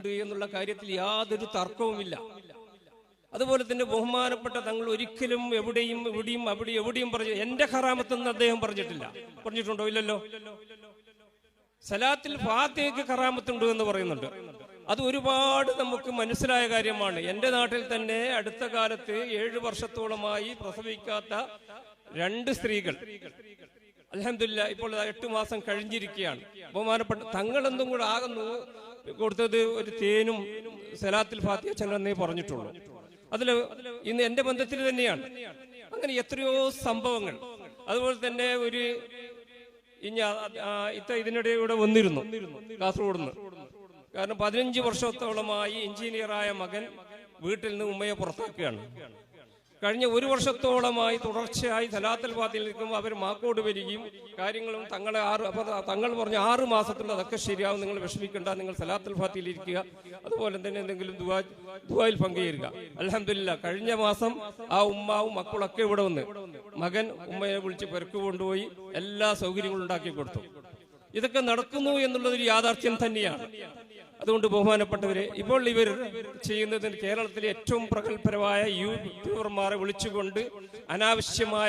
ശക്തിയുണ്ട് എന്നുള്ള കാര്യത്തിൽ യാതൊരു തർക്കവുമില്ല. അതുപോലെ തന്നെ ബഹുമാനപ്പെട്ട തങ്ങൾ ഒരിക്കലും എവിടെയും എവിടെയും അവിടെ എവിടെയും പറഞ്ഞു എന്റെ കറാമത്തെന്ന് അദ്ദേഹം പറഞ്ഞിട്ടില്ല. പറഞ്ഞിട്ടുണ്ടോ? ഇല്ലല്ലോ. സലാത്തിൽ ഫാത്തിഹയ്ക്ക് കറാമത്തുണ്ട് എന്ന് പറയുന്നുണ്ട്. അത് ഒരുപാട് നമുക്ക് മനസ്സിലായ കാര്യമാണ്. എന്റെ നാട്ടിൽ തന്നെ അടുത്ത കാലത്ത് ഏഴ് വർഷത്തോളമായി പ്രസവിക്കാത്ത രണ്ട് സ്ത്രീകൾ. അലഹമില്ല ഇപ്പോൾ എട്ട് മാസം കഴിഞ്ഞിരിക്കുകയാണ്. ബഹുമാനപ്പെട്ട തങ്ങളെന്തും കൂടെ ആകുന്നു. കൊടുത്തത് ഒരു തേനും സലാത്തിൽ ഫാത്തിഹ ചെല്ലെന്നേ പറഞ്ഞിട്ടുള്ളൂ. അതിൽ ഇന്ന് എന്റെ ബന്ധത്തിൽ തന്നെയാണ്. അങ്ങനെ എത്രയോ സംഭവങ്ങൾ. അതുപോലെ തന്നെ ഒരു ഇത്ത ഇതിനിടെ ഇവിടെ വന്നിരുന്നു കാസർഗോഡ് നിന്ന് കാരണം പതിനഞ്ച് വർഷത്തോളമായി എഞ്ചിനീയറായ മകൻ വീട്ടിൽ നിന്ന് ഉമ്മയെ പുറത്താക്കുകയാണ്. കഴിഞ്ഞ ഒരു വർഷത്തോളമായി തുടർച്ചയായി സലാത്തൽ പാത്തിൽ നിൽക്കുമ്പോൾ അവർ മാക്കോട് വരികയും കാര്യങ്ങളും തങ്ങളെ ആറ് അപ്പൊ തങ്ങൾ പറഞ്ഞ ആറ് മാസത്തിൽ അതൊക്കെ ശരിയാവും നിങ്ങൾ വിഷമിക്കേണ്ട നിങ്ങൾ സലാത്തൽ ഫാത്തിയിൽ ഇരിക്കുക. അതുപോലെ തന്നെ എന്തെങ്കിലും ദുവാ ദുബായിൽ പങ്കുചേരുക അലഹമില്ല കഴിഞ്ഞ മാസം ആ ഉമ്മാവും മക്കളൊക്കെ ഇവിടെ വന്ന് മകൻ ഉമ്മയെ വിളിച്ച് പെരക്ക് കൊണ്ടുപോയി എല്ലാ സൗകര്യങ്ങളും ഉണ്ടാക്കി കൊടുത്തു. ഇതൊക്കെ നടക്കുന്നു എന്നുള്ളതൊരു യാഥാർത്ഥ്യം തന്നെയാണ്. അതുകൊണ്ട് ബഹുമാനപ്പെട്ടവരെ ഇപ്പോൾ ഇവർ ചെയ്യുന്നതിന് കേരളത്തിലെ ഏറ്റവും പ്രഗത്ഭരമായ യൂട്യൂബർമാരെ വിളിച്ചുകൊണ്ട് അനാവശ്യമായ